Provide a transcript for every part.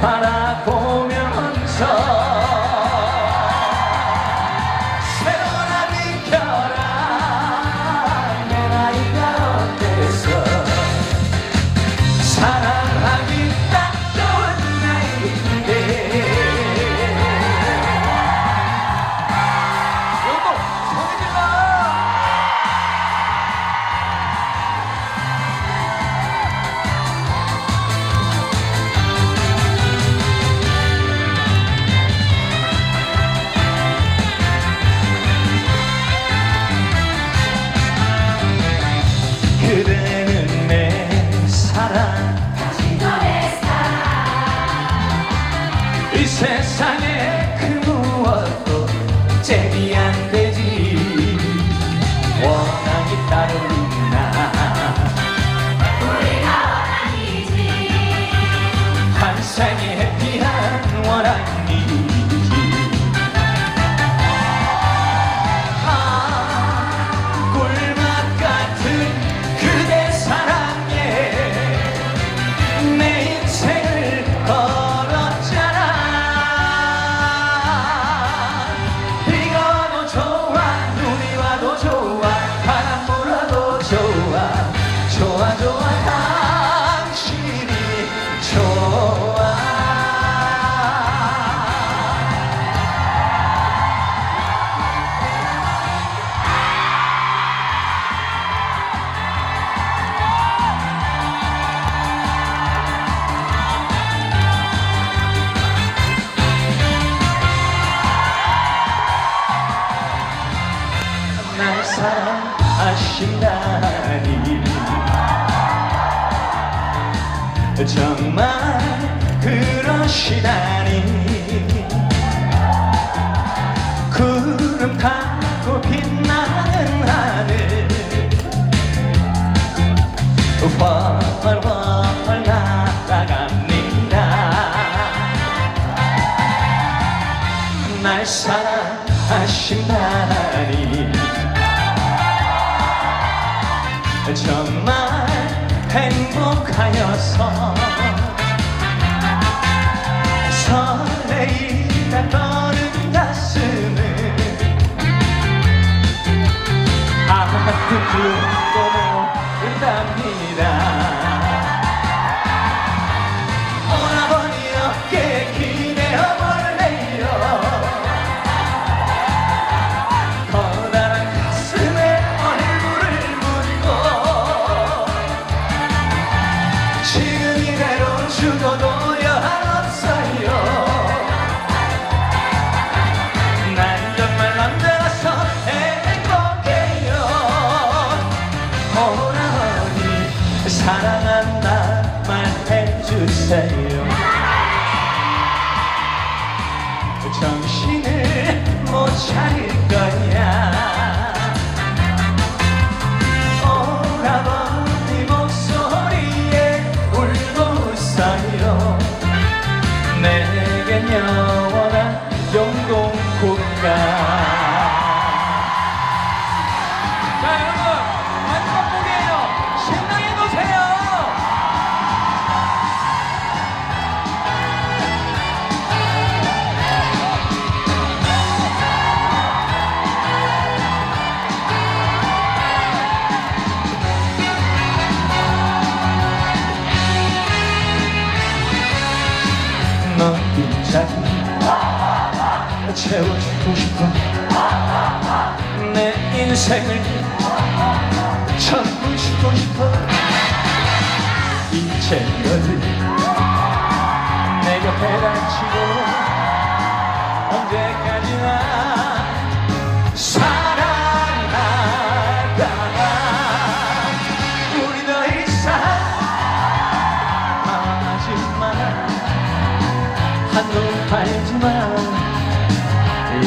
para 생일 정말 그러시다니. 구름 타고 빛나는 하늘. 훨훨 날아갑니다. 날 사랑하신다. 하면서 샤이 날 채워주고 싶어 내 인생을 전부 주고 싶어 이제는 내 옆에 앉히고 하지만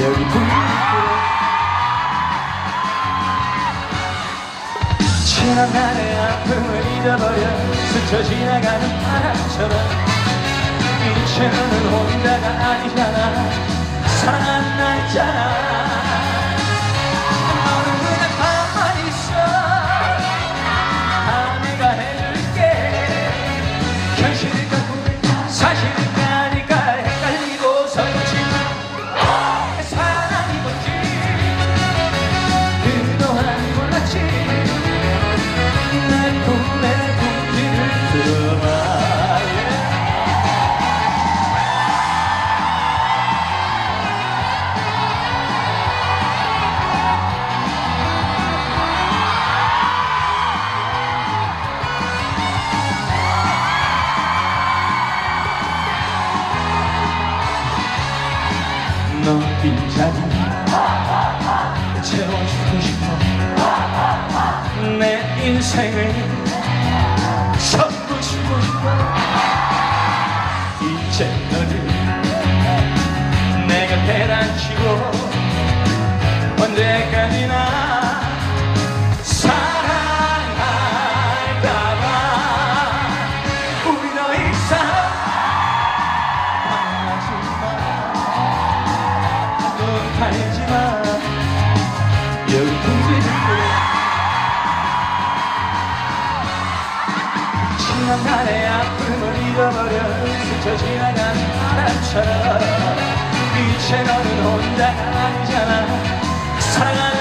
여기 지나가는 아픔을 잊어버려 스쳐 지나가는 바람처럼 이제는 혼자가 아니잖아 사랑한 나 있잖아 너 빈자리. 채워주고 싶어. 내 인생을 섞어주고 싶어. 이제 너를 내가 대단치고 팔지마 여기 궁지를 지난 날의 아픔을 잊어버려 스쳐 지나간 바람처럼 이제 너는 혼자가 아니잖아. 사랑하는